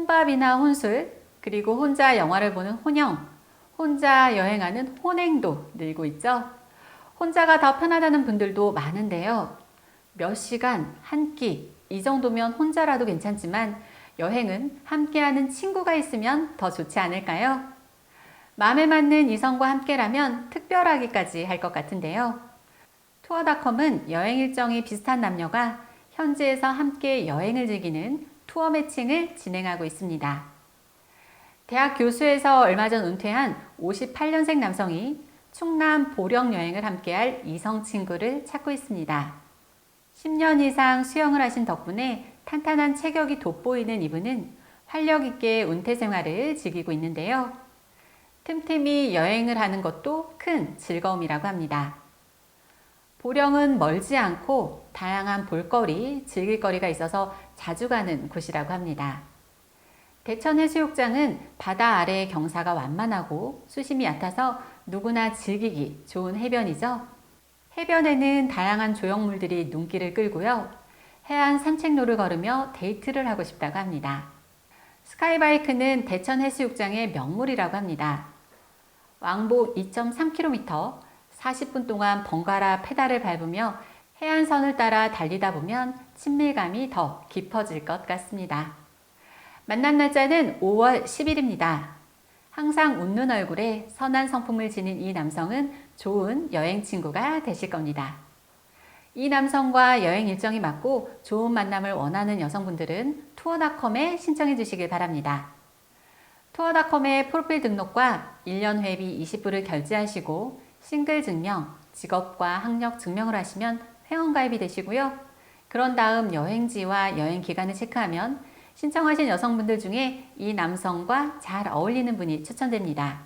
혼밥이나 혼술, 그리고 혼자 영화를 보는 혼영, 혼자 여행하는 혼행도 늘고 있죠. 혼자가 더 편하다는 분들도 많은데요. 몇 시간, 한 끼, 이 정도면 혼자라도 괜찮지만 여행은 함께하는 친구가 있으면 더 좋지 않을까요? 마음에 맞는 이성과 함께라면 특별하기까지 할 것 같은데요. 투어닷컴은 여행 일정이 비슷한 남녀가 현지에서 함께 여행을 즐기는 투어 매칭을 진행하고 있습니다. 대학 교수에서 얼마 전 은퇴한 58년생 남성이 충남 보령 여행을 함께할 이성 친구를 찾고 있습니다. 10년 이상 수영을 하신 덕분에 탄탄한 체격이 돋보이는 이분은 활력 있게 은퇴 생활을 즐기고 있는데요. 틈틈이 여행을 하는 것도 큰 즐거움이라고 합니다. 보령은 멀지 않고 다양한 볼거리, 즐길 거리가 있어서 자주 가는 곳이라고 합니다. 대천 해수욕장은 바다 아래의 경사가 완만하고 수심이 얕아서 누구나 즐기기 좋은 해변이죠. 해변에는 다양한 조형물들이 눈길을 끌고요. 해안 산책로를 걸으며 데이트를 하고 싶다고 합니다. 스카이바이크는 대천 해수욕장의 명물이라고 합니다. 왕복 2.3km, 40분 동안 번갈아 페달을 밟으며 해안선을 따라 달리다 보면 친밀감이 더 깊어질 것 같습니다. 만남 날짜는 5월 10일입니다. 항상 웃는 얼굴에 선한 성품을 지닌 이 남성은 좋은 여행 친구가 되실 겁니다. 이 남성과 여행 일정이 맞고 좋은 만남을 원하는 여성분들은 투어닷컴에 신청해 주시길 바랍니다. 투어닷컴의 프로필 등록과 1년 회비 20불을 결제하시고 싱글 증명, 직업과 학력 증명을 하시면 회원가입이 되시고요. 그런 다음 여행지와 여행 기간을 체크하면 신청하신 여성분들 중에 이 남성과 잘 어울리는 분이 추천됩니다.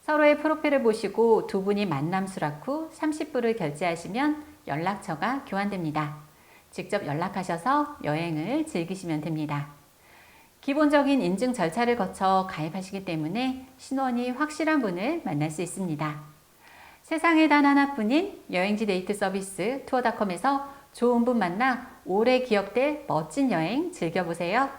서로의 프로필을 보시고 두 분이 만남 수락 후 30불을 결제하시면 연락처가 교환됩니다. 직접 연락하셔서 여행을 즐기시면 됩니다. 기본적인 인증 절차를 거쳐 가입하시기 때문에 신원이 확실한 분을 만날 수 있습니다. 세상에 단 하나뿐인 여행지 데이트 서비스 투어닷컴에서 좋은 분 만나 오래 기억될 멋진 여행 즐겨보세요.